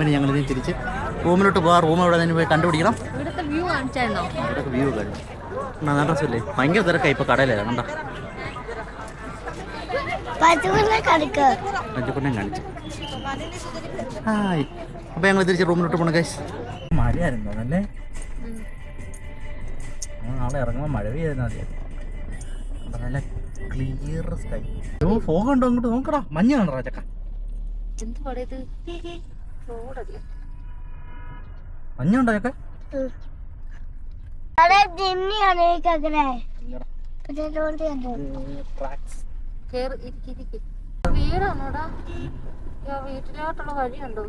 പിന്നെ ഞങ്ങൾ ഇതിന് തിരിച്ച് റൂമിലോട്ട് പോകാം. റൂം എവിടെ തന്നെ പോയി കണ്ടുപിടിക്കണം. ഇവിടുത്തെ വ്യൂ കാണിച്ചായിരുന്നോ? വ്യൂ കഴിഞ്ഞു നല്ല രസമില്ലേ? ഭയങ്കര തിരക്കായി ഇപ്പോൾ കടയിലേ കണ്ട? മഞ്ഞപ്പൊണ്ണം കാണിച്ചു. ഹായ്. അപ്പോൾ ഞങ്ങൾ തിരിച്ച് റൂമിലോട്ട് പോകണം കേസ് മഴയായിരുന്നു അല്ലേ നാളെ ഇറങ്ങുമ്പോൾ മഴ പെയ്യായിരുന്നു ആദ്യം. കണ്ടോ, നല്ല ക്ലിയർ സ്കൈ ഓ ഫോഗ് ഉണ്ടോ? അങ്ങോട്ട് നോക്കടാ. മഞ്ഞ കണ്ടോ ചക്ക? എന്ത് പടയത് റോഡല്ലേ മഞ്ഞ ഉണ്ടോ ചക്ക അവിടെ ജിമ്മിയാണ് ഈ കക്കടെ ഇതിലോട്ട് കണ്ടോ കേറി ഇരിക്ക് ഇരിക്ക്. വീടാണോടാ? വീട്ടിലോട്ടുള്ള വഴിയുണ്ടോ?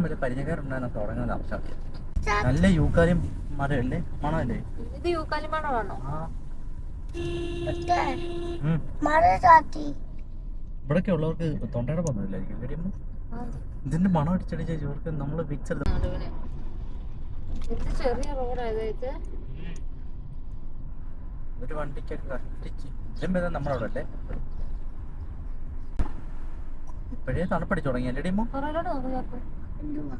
ഇവിടെ പരിചയക്കാരുണ്ടായിരുന്നു? തുടങ്ങുന്നത് നല്ല യൂക്കാലിയും മരമല്ലേ? മണമല്ലേ? ഇത് യൂക്കാലിമണമാണോ മണമാണോ? ഇവിടെയൊക്കെ ഉള്ളവർക്ക് തൊണ്ടയുടെ പന്നില്ലായിരിക്കും ഇതിന്റെ മണം അടിച്ചടിച്ച ഇവർക്ക് നമ്മൾ പിക്ചർ ചെറിയ റോഡായത് ഒരു വണ്ടിക്കൊക്കെ കഷ്ടിച്ച് ഇതിലും നമ്മളവിടെ അല്ലേ ഇപ്പോഴേ തണുപ്പടിച്ചു തുടങ്ങി അല്ലേ ഡീമോ. എന്തുവാ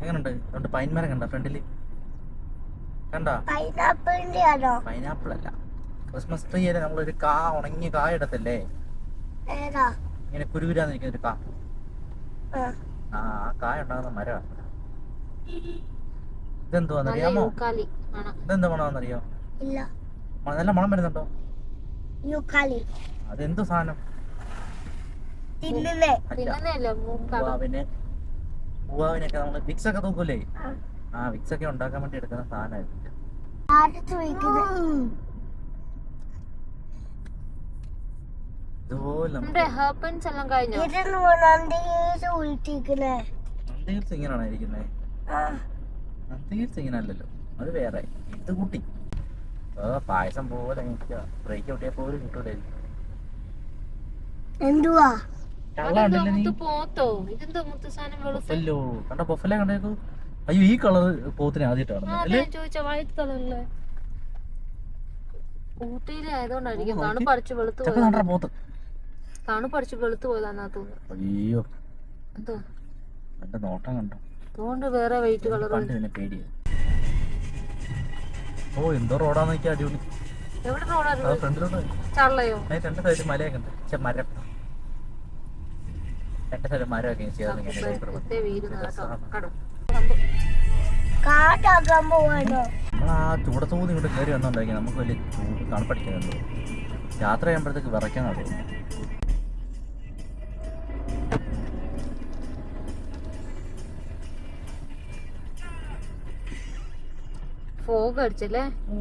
എങ്ങനെയുണ്ട് രണ്ട് പൈൻ മരം കണ്ട ഫ്രണ്ടിൽ കണ്ട? പൈനാപ്പിൾ അല്ല ക്രിസ്മസ് ട്രീയിൽ നമ്മളൊരു കാ ഉണങ്ങിയ കായ എടുത്തല്ലേ ഏതാ? ഇങ്ങനെ കുരുവിരാന്ന് നിൽക്കുന്ന ഒരു കാ. ആ. ആ ആ കായ ഉണ്ടാകുന്ന മരമാണ് ഇതെന്തുവാന്ന് നല്ല അറിയാമോ യൂക്കാലി ആണ് ഇതെന്ത് മണമെന്നറിയോ നല്ല മണം വരുന്നുണ്ടോ? അതെന്തു അതെന്ത് സാധനം? പൂവാവിന്. പൂവാവിനൊക്കെ നമ്മൾ വിക്സ് ഒക്കെ തൂക്കൂലേ? ആ. ആ വിക്സ് ഒക്കെ ഉണ്ടാക്കാൻ വേണ്ടി എടുക്കുന്ന സാധനമായിരുന്നു നന്ദിഹിൽസ് ഇങ്ങനെ അല്ലല്ലോ അത് വേറെ. ഇത് കുട്ടി. പായസം പോലെ ബ്രേക്ക് ഔട്ടിയാൽ പോലും കിട്ടൂലായിരിക്കും എന്തുവാ? കണ്ട ബൊഫല്ലേ കണ്ടേക്കു? അയ്യോ ഈ കളർ പോത്തിനെ ആദ്യമായിട്ടാണ് പോത്ത്? തണുപ്പടിച്ച് വെളുത്ത് പോയതാന്നാ തോന്നുന്നു. അയ്യോ. എന്തോ? എന്റെ നോട്ടം കണ്ടോ. വേറെ വെയിറ്റ് കളർ ഓ എന്തോ റോഡാന്ന് വെച്ചാൽ അടിപൊളി. എവിടെ റോഡാ ഫ്രണ്ടിലോട്ട്. ചള്ളയോ രണ്ട് സൈഡ് മലയൊക്കെ ഉണ്ട്. മരം. രണ്ട് സൈഡ് മരമൊക്കെ ഇങ്ങോട്ട് കയറി വന്നുണ്ടാക്കി നമുക്ക് വലിയ ചൂട് തണുപ്പടിക്കുന്നുണ്ട് യാത്ര ചെയ്യുമ്പോഴത്തേക്ക് വിറയ്ക്കാൻ തോന്നുന്നു ഫോഗ് അടിച്ചല്ലേ? ഓ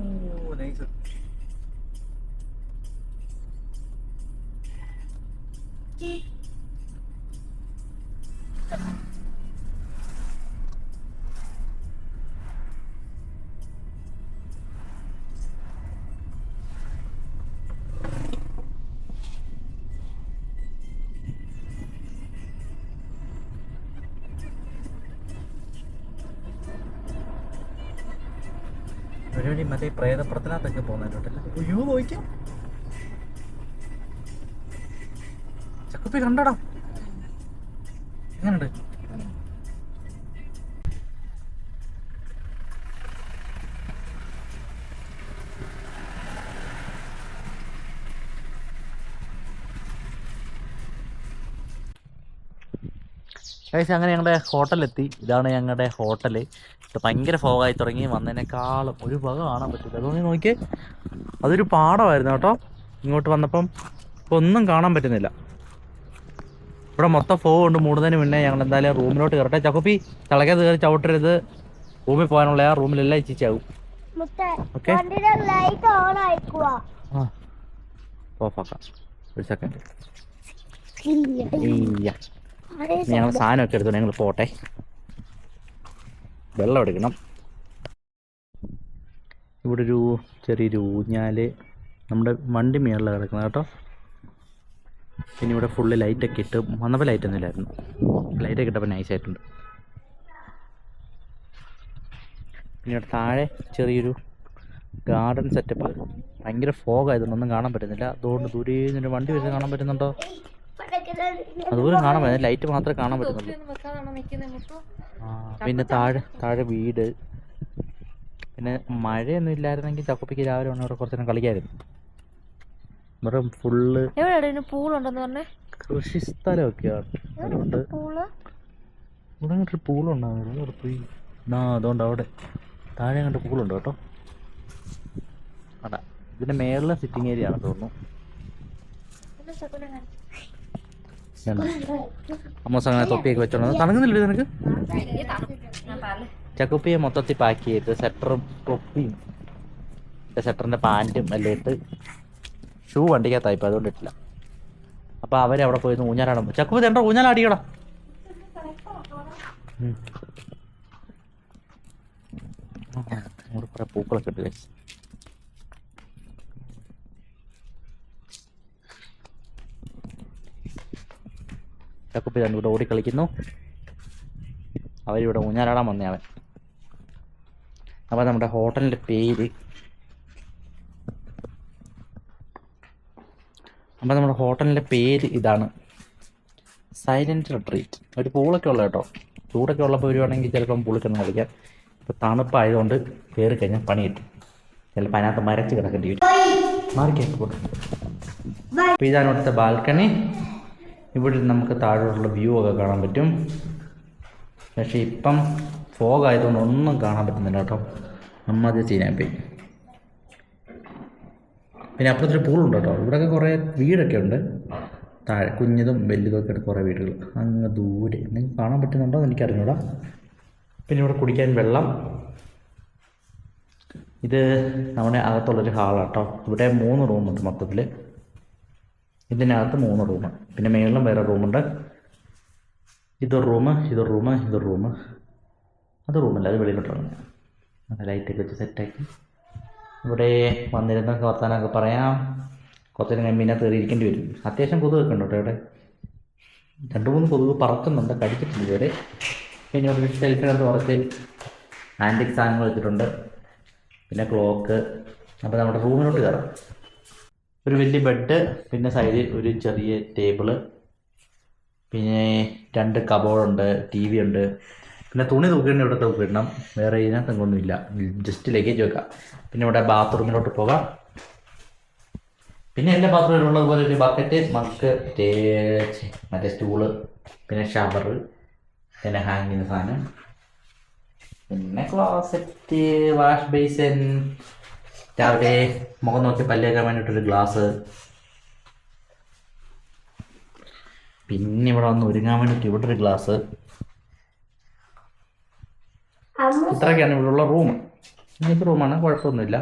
ഒരു മറ്റേ പ്രേതപ്രത്തിനകത്തൊക്കെ പോകുന്നതിലോട്ടല്ലേ അയ്യോ നോക്കാം ചക്കുപ്പി കണ്ടടാ. എങ്ങനുണ്ട്? ഗൈസ് അങ്ങനെ ഞങ്ങളുടെ ഹോട്ടലെത്തി ഇതാണ് ഞങ്ങളുടെ ഹോട്ടൽ ഭയങ്കര ഫോഗായി തുടങ്ങി. വന്നതിനേക്കാളും ഒരു വക കാണാൻ പറ്റില്ല അതുകൊണ്ട് നോക്കി അതൊരു പാടമായിരുന്നു കേട്ടോ. ഇങ്ങോട്ട് വന്നപ്പം ഇപ്പോൾ ഒന്നും കാണാൻ പറ്റുന്നില്ല. ഇവിടെ മൊത്തം ഫോഗ് കൊണ്ട് മൂടുന്നതിന് മുന്നേ ഞങ്ങൾ എന്തായാലും റൂമിലോട്ട് കയറട്ടെ. ചക്കുപ്പി തിളക്കത്ത് കയറി ചവിട്ടരുത്. റൂമിൽ പോകാനുള്ള ആ റൂമിലെല്ലാം ഇച്ചിച്ചാവും ഓക്കെ. ആ. ഓഫാക്കാം ഒരു സെക്കൻഡ് ഞങ്ങൾ സാധനമൊക്കെ എടുത്തു ഞങ്ങൾ പോട്ടെ. വെള്ളം എടുക്കണം. ഇവിടെ ഒരു ചെറിയൊരു ഊഞ്ഞാൽ നമ്മുടെ വണ്ടി മേളിൽ കിടക്കുന്നത് കേട്ടോ. പിന്നെ ഇവിടെ ഫുള്ള് ലൈറ്റൊക്കെ ഇട്ട് വന്നപ്പോൾ ലൈറ്റ് ഒന്നും ഇല്ലായിരുന്നു. ലൈറ്റൊക്കെ ഇട്ടപ്പോൾ നൈസായിട്ടുണ്ട് പിന്നെ ഇവിടെ താഴെ ചെറിയൊരു ഗാർഡൻ സെറ്റപ്പ് ഭയങ്കര ഫോഗ് ആയതുകൊണ്ട് ഒന്നും കാണാൻ പറ്റുന്നില്ല. അതുകൊണ്ട് ദൂരെ നിന്നൊരു വണ്ടി വെച്ച് കാണാൻ പറ്റുന്നുണ്ടോ? അതുപോലും കാണാൻ പറ്റുന്നില്ല. ലൈറ്റ് മാത്രമേ കാണാൻ പറ്റുന്നുള്ളൂ. പിന്നെ താഴെ താഴെ വീട്. പിന്നെ മഴയൊന്നും ഇല്ലായിരുന്നെങ്കിൽ ചക്കുപ്പിക്ക് രാവിലെ വന്ന് കുറച്ചു കുറച്ച് നേരം കളിക്കായിരുന്നു. ഇവിടെ ഫുള്ള് പൂളുണ്ടെന്ന് പറഞ്ഞേ? കൃഷി സ്ഥലമൊക്കെയാണ്. അതുകൊണ്ട് പൂൾ? ഇവിടെ അങ്ങോട്ടൊരു ആ അതുകൊണ്ട് അവിടെ. താഴെ അങ്ങോട്ട് പൂളുണ്ട് കേട്ടോ. അടാ ഇതിന്റെ മേളിലെ സിറ്റിംഗ് ഏരിയ ആണെന്ന് തോന്നുന്നു. അമ്മൂസ് അങ്ങനെ തൊപ്പിയൊക്കെ വെച്ചോണ്ട് തണങ്ങുന്നില്ലേ നിനക്ക് ചക്കുപ്പിയെ മൊത്തത്തിൽ പാക്ക് ചെയ്ത് സെറ്ററും തൊപ്പിയും സെറ്ററിന്റെ പാന്റും എല്ലാം ഇട്ട് ഷൂ വണ്ടിക്കകത്തായിപ്പോൾ അതുകൊണ്ട് ഇട്ടില്ല അപ്പോൾ അവരവിടെ പോയി ഊഞ്ഞാലാടാൻ ചക്കുപ്പി തേണ്ട ഊഞ്ഞാലാടിക്കടാ പൂക്കളൊക്കെ ഉണ്ട് guys. ചക്കുപ്പി രണ്ടുകൂടെ ഓടിക്കളിക്കുന്നു. അവരിവിടെ ഊഞ്ഞാലാടാൻ വന്നേ അവൻ. അപ്പോൾ നമ്മുടെ ഹോട്ടലിന്റെ പേര്. അപ്പോൾ നമ്മുടെ ഹോട്ടലിന്റെ പേര് ഇതാണ്. സൈലന്റ് റിട്രീറ്റ് ഒരു പൂളൊക്കെ ഉള്ള കേട്ടോ. ചൂടൊക്കെ ഉള്ളപ്പോൾ വരുവാണെങ്കിൽ ചിലപ്പം പുളിക്കൊന്നും കളിക്കാം. ഇപ്പോൾ തണുപ്പായതുകൊണ്ട് കയറി കഴിഞ്ഞാൽ പണി കിട്ടും ചിലപ്പോൾ അതിനകത്ത് മരച്ച് കിടക്കേണ്ടി വരും. മാറിക്കേട്ടോ അപ്പോൾ ഇതാണ് ഇവിടുത്തെ ബാൽക്കണി. ഇവിടെ നമുക്ക് താഴോട്ടുള്ള വ്യൂ ഒക്കെ കാണാൻ പറ്റും. പക്ഷേ ഇപ്പം ഫോഗ് ആയതുകൊണ്ട് ഒന്നും കാണാൻ പറ്റുന്നില്ല കേട്ടോ. നമ്മത് ചെയ്യാൻ പോയി. പിന്നെ അപ്പുറത്തൊരു പൂളുണ്ട് കേട്ടോ. ഇവിടെയൊക്കെ കുറേ വീടൊക്കെ ഉണ്ട്. താഴെ കുഞ്ഞതും വലുതും ഒക്കെ കുറേ വീടുകൾ. അങ്ങ് ദൂരെ. നിങ്ങൾക്ക് കാണാൻ പറ്റുന്നുണ്ടോ എന്ന് എനിക്കറിഞ്ഞൂടാ. പിന്നെ ഇവിടെ കുടിക്കാൻ വെള്ളം. ഇത് നമ്മുടെ അകത്തുള്ളൊരു ഹാളാട്ടോ ഇവിടെ മൂന്ന് റൂമുണ്ട് മൊത്തത്തിൽ ഇതിനകത്ത് മൂന്ന് റൂം പിന്നെ മേളിലും വേറെ റൂമുണ്ട് ഇതൊരു റൂം ഇതൊരു റൂം ഇതൊരു റൂം അത് റൂമല്ല അത് വെളിയിലോട്ടാണ് അത് ലൈറ്റൊക്കെ വെച്ച് സെറ്റാക്കി ഇവിടെ വന്നിരുന്ന വർത്താനമൊക്കെ പറയാം. കുറച്ച് നേരം കഴിയുമ്പോൾ ഇതിനകത്ത് വരും. അത്യാവശ്യം കൊതുകൊക്കെ ഉണ്ട് കേട്ടോ ഇവിടെ. രണ്ട് മൂന്ന് കൊതുക് പറക്കുന്നുണ്ട് കടിച്ചിട്ടുണ്ട് ഇവിടെ പിന്നെ ഒരു ഷെൽഫിനകത്ത് കുറച്ച് ആന്റിക് സാധനങ്ങൾ വെച്ചിട്ടുണ്ട്. പിന്നെ ക്ലോക്ക് അപ്പോൾ നമ്മുടെ റൂമിലോട്ട് കയറാം. ഒരു വലിയ ബെഡ് പിന്നെ സൈഡിൽ ഒരു ചെറിയ ടേബിൾ പിന്നെ രണ്ട് കബോർഡുണ്ട് ടി വി ഉണ്ട്. പിന്നെ തുണി തൂക്കിയിട്ട് ഇവിടെ തൂക്കിയിടണം. വേറെ ഇതിനകത്ത് ഒന്നുമില്ല ജസ്റ്റ് ലഗേജ് വെക്കാം. പിന്നെ ഇവിടെ ബാത്റൂമിലോട്ട് പോകാം. പിന്നെ എല്ലാ ബാത്റൂമിലും ഉള്ളതുപോലെ ഒരു ബക്കറ്റ് മക്ക് മറ്റേ സ്റ്റൂൾ പിന്നെ ഷവർ പിന്നെ ഹാങ് സാധനം പിന്നെ ക്ലോസറ്റ് വാഷ് ബേസിൻ രാവിലെ മുഖം നോക്കി പല്ലേക്കാൻ വേണ്ടിയിട്ടൊരു ഗ്ലാസ്. പിന്നെ ഇവിടെ വന്ന് ഒരുങ്ങാൻ വേണ്ടിട്ട് ഇവിടെ ഒരു ഗ്ലാസ് ഇത്രയൊക്കെയാണ് ഇവിടെ ഉള്ള റൂം. ഇങ്ങനത്തെ റൂമാണ് കുഴപ്പമൊന്നുമില്ല.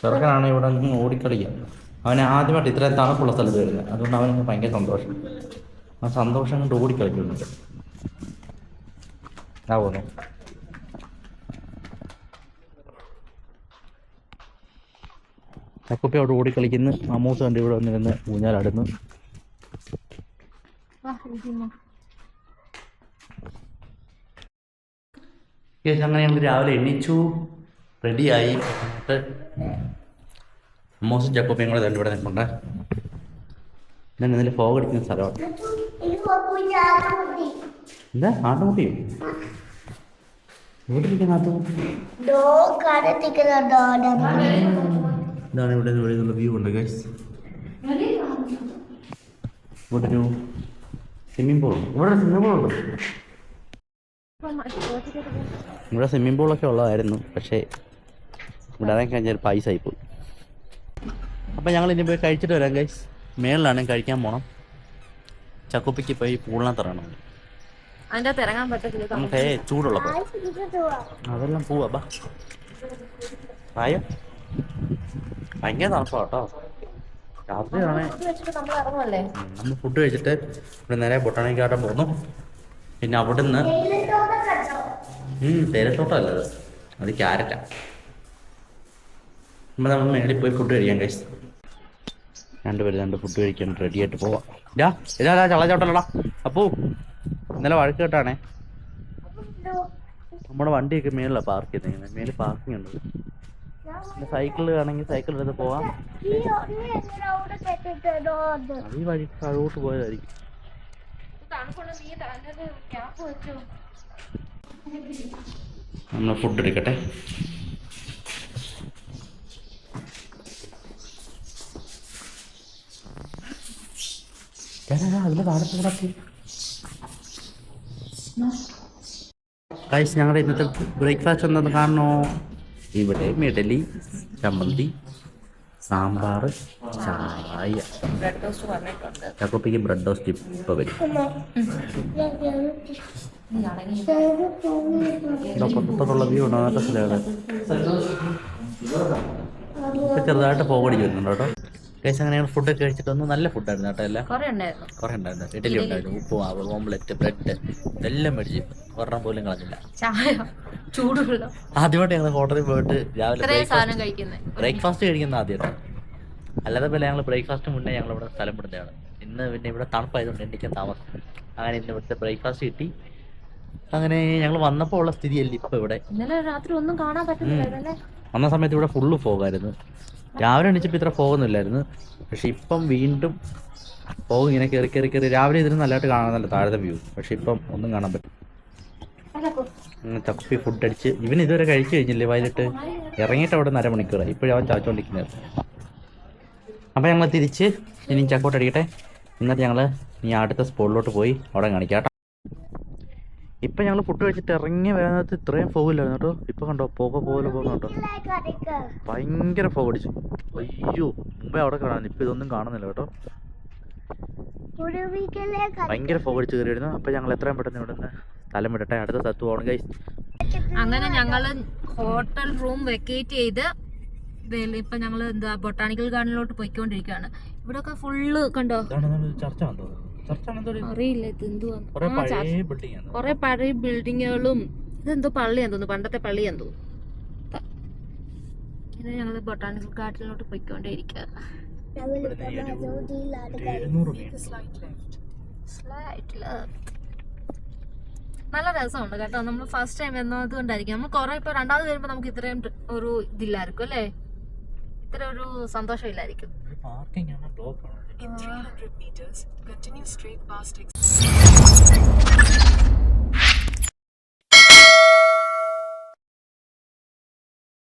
ചെറുക്കനാണ് ഇവിടെ നിന്ന് ഓടിക്കളിക്കുക അവന് ആദ്യമായിട്ട് ഇത്രയും തണുപ്പുള്ള സ്ഥലത്ത് വരുന്നത്. അതുകൊണ്ട് അവന് ഭയങ്കര സന്തോഷം. ആ സന്തോഷം കൊണ്ട് ഓടിക്കളിക്കുന്നുണ്ട്. ആ പോന്നു ചക്കുപ്പി അവിടെ ഓടിക്കളിക്കുന്നു. അമ്മൂസ് കണ്ട് ഇവിടെ വന്നിരുന്ന് ഊഞ്ഞാലാടുന്നു. അങ്ങനെ ഞങ്ങൾ രാവിലെ എണീച്ചു. റെഡിയായി. എന്നിട്ട് അമ്മൂസും ചക്കുപ്പയും കൂടെ ദാണ്ട് ഇവിടെ നിൽപ്പുണ്ട്. ഞാൻ ഇന്നലെ ഫോഗ് അടിക്കുന്ന സ്ഥലമാണ്. എന്താ? ആട്ടുമുട്ടിയോ ഇവിടെ ഇരിക്കുന്ന ആട്ടുമുട്ടി ഡോ കടത്തിക്കുന്നുണ്ടോ ഇതാണ് ഇവിടെ വെളിയിൽ നിന്നുള്ള വ്യൂ ഉണ്ട് ഗൈസ് ഇവിടെ ഒരു സ്വിമ്മിംഗ് പൂൾ ഇവിടെ സ്വിമ്മിംഗ് പൂൾ ഉണ്ട്. ഇവിടെ സ്വിമ്മിംഗ് പൂളൊക്കെ ഉള്ളതായിരുന്നു പക്ഷേ ഇവിടെ ഇറങ്ങി കഴിഞ്ഞാൽ പൈസ ആയിപ്പോയി അപ്പം ഞങ്ങൾ ഇനി പോയി കഴിച്ചിട്ട് വരാം ഗൈസ് മേളിലാണ് കഴിക്കാൻ പോണം. ചക്കുപ്പിക്ക് പോയി പൂളിനകത്ത് ഇറങ്ങണം. അകത്ത് ഇറങ്ങാൻ പറ്റത്തില്ല. നമുക്ക് ചൂടുള്ളപ്പോൾ അതെല്ലാം പോവാ ബാ. ഭയങ്കര തണുപ്പാ കേട്ടോ രാത്രിയാണ് നമ്മൾ ഫുഡ് കഴിച്ചിട്ട് ഇവിടെ നേരെ ബൊട്ടാണിക് ഗാർഡൻ പോന്നു പിന്നെ അവിടുന്ന് തേയിലത്തോട്ടമല്ല അത്. അത് ക്യാരറ്റാ. നമ്മൾ നമ്മൾ മേളിൽ പോയി ഫുഡ് കഴിക്കാൻ കഴിച്ചു രണ്ടുപേരും രണ്ട് ഫുഡ് കഴിക്കാൻ റെഡി ആയിട്ട് പോവാം. ഇതാ ഇതാ ചളച്ചോട്ടല്ലടാ അപ്പോ ഇന്നലെ വഴക്ക് കേട്ടാണേ നമ്മുടെ വണ്ടിയൊക്കെ മേളിലാണ് പാർക്ക് ചെയ്തേക്കുന്നത് മേളിൽ പാർക്കിംഗ് ഉണ്ട്. പിന്നെ സൈക്കിൾ ആണെങ്കിൽ സൈക്കിൾ എടുത്ത് പോവാം. ഈ വഴി താഴോട്ട് പോയതായിരിക്കും. നമ്മൾ ഫുഡ് എടുക്കട്ടെ. താഴത്ത് കിടക്കി ഞങ്ങളുടെ ഇന്നത്തെ ബ്രേക്ക്ഫാസ്റ്റ് എന്താണെന്ന് കാണണോ? ഇവിടെ ഇഡലി ചമ്മന്തി സാമ്പാർ ചായ. ചക്കോപ്പിക്ക് ബ്രെഡ് ടോസ്റ്റ് ഇപ്പൊ വരും. പുറത്തുള്ള വ്യൂ ഉണ്ടോ നല്ല സ്ഥലമാണ് ഇപ്പം ചെറുതായിട്ട് പോകടി വരുന്നുണ്ട് കേട്ടോ. കേസ് അങ്ങനെ ഞങ്ങൾ ഫുഡൊക്കെ കഴിച്ചിട്ട് ഒന്ന് നല്ല ഫുഡായിരുന്നു കേട്ടോ എല്ലാം. കുറെ ഉണ്ടായിരുന്നു. കുറേ ഉണ്ടായിരുന്നു. ഇഡലി ഉണ്ടായിരുന്നു. ഉപ്പുമാവ് ഓംലെറ്റ് ബ്രെഡ് ഇതെല്ലാം മേടിച്ച് ഒരെണ്ണം പോലും കളഞ്ഞില്ല. ചായ ചൂടുവെള്ളം. ആദ്യമായിട്ട് ഞങ്ങൾ ഹോട്ടലിൽ പോയിട്ട് രാവിലെ ബ്രേക്ക്ഫാസ്റ്റ് കഴിക്കുന്ന. ആദ്യമായിട്ടാണ് അല്ലാതെ പോലെ ഞങ്ങൾ ബ്രേക്ക്ഫാസ്റ്റ് മുന്നേ ഞങ്ങൾ ഇവിടെ സ്ഥലം വിടുന്നതാണ്. ഇന്ന് പിന്നെ ഇവിടെ തണുപ്പായതുകൊണ്ട് എണ്ണിക്കാൻ താമസം. അങ്ങനെ ഇന്ന് ഇവിടുത്തെ ബ്രേക്ക്ഫാസ്റ്റ് കിട്ടി. അങ്ങനെ ഞങ്ങൾ വന്നപ്പോൾ ഉള്ള സ്ഥിതിയല്ല ഇപ്പൊ ഇവിടെ. ഇന്നലെ രാത്രി ഒന്നും കാണാൻ പറ്റുന്നില്ല വന്ന സമയത്ത് ഇവിടെ ഫുള്ള് ഫോഗായിരുന്നു രാവിലെ എണീച്ചപ്പോൾ ഇത്ര പോകുന്നില്ലായിരുന്നു. പക്ഷെ ഇപ്പം വീണ്ടും പോകും ഇങ്ങനെ കയറി കയറി കയറി രാവിലെ ഇതിന് നല്ലതായിട്ട് കാണാനല്ല താഴത്തെ വ്യൂ. പക്ഷെ ഇപ്പം ഒന്നും കാണാൻ പറ്റും തപ്പി ഫുഡ് അടിച്ച്. ഇവൻ ഇതുവരെ കഴിച്ചു കഴിഞ്ഞില്ലേ വൈകിട്ട്? ഇറങ്ങിയിട്ട് അവിടെ നിന്ന് അരമണിക്കൂറായി. ഇപ്പോഴും അവൻ ചാച്ചോണ്ടിരിക്കുന്നത്. അപ്പം ഞങ്ങൾ തിരിച്ച് ഇനി ചക്കോട്ട് അടിക്കട്ടെ. എന്നിട്ട് ഞങ്ങൾ ഇനി അടുത്ത സ്പോട്ടിലോട്ട് പോയി അവിടെ കാണിക്കാം ഇപ്പം ഞങ്ങൾ ഫുഡ് കഴിച്ചിട്ട് ഇറങ്ങി വരുന്നത് ഇത്രയും ഫോഗില്ലായിരുന്നു കേട്ടോ. ഇപ്പം കണ്ടോ പോക പോലെ കേട്ടോ. ഭയങ്കര ഫോഗ് അടിച്ചു. അയ്യോ മുമ്പേ അവിടെ കാണാൻ ഇപ്പം ഇതൊന്നും കാണുന്നില്ല കേട്ടോ. ഭയങ്കര ഫോഗ് അടിച്ച് കയറിയിരുന്നു. അപ്പം ഞങ്ങൾ എത്രയും പെട്ടെന്ന് ഇവിടെ നിന്ന് സ്ഥലം വിടട്ടെ. അടുത്ത സ്ഥലത്ത് പോകണം ഗൈസ് അങ്ങനെ ഞങ്ങൾ ഹോട്ടൽ റൂം വെക്കേറ്റ് ചെയ്ത് ഇപ്പൊ ഞങ്ങൾ എന്താ ബൊട്ടാണിക്കൽ ഗാർഡനിലോട്ട് പോയിക്കൊണ്ടിരിക്കുകയാണ്. ഇവിടെ ഫുള്ള് കണ്ടോ? ചർച്ച കണ്ടോ? ചർച്ച അറിയില്ല ഇത് എന്തുവാ? കുറെ പഴയ ബിൽഡിങ്ങുകളും ഇതെന്തോ പള്ളിയാന്ന് തോന്നുന്നു പണ്ടത്തെ പള്ളിയാന്ന് തോന്നുന്നു. ഇങ്ങനെ ഞങ്ങൾ ബൊട്ടാണിക്കൽ ഗാർഡനിലോട്ട് മീറ്റർ നല്ല രസമുണ്ട് കേട്ടോ. നമ്മൾ ഫസ്റ്റ് ടൈം വന്നതുകൊണ്ടായിരിക്കും. നമ്മൾ കുറെ ഇപ്പൊ രണ്ടാമത് വരുമ്പോ നമുക്ക് ഇത്രയും ഒരു ഇതില്ലായിരിക്കും അല്ലേ? ഇത്ര ഒരു സന്തോഷം ഇല്ലായിരിക്കും പാർക്കിംഗ് ആണ്. ബ്ലോക്ക് ആണ്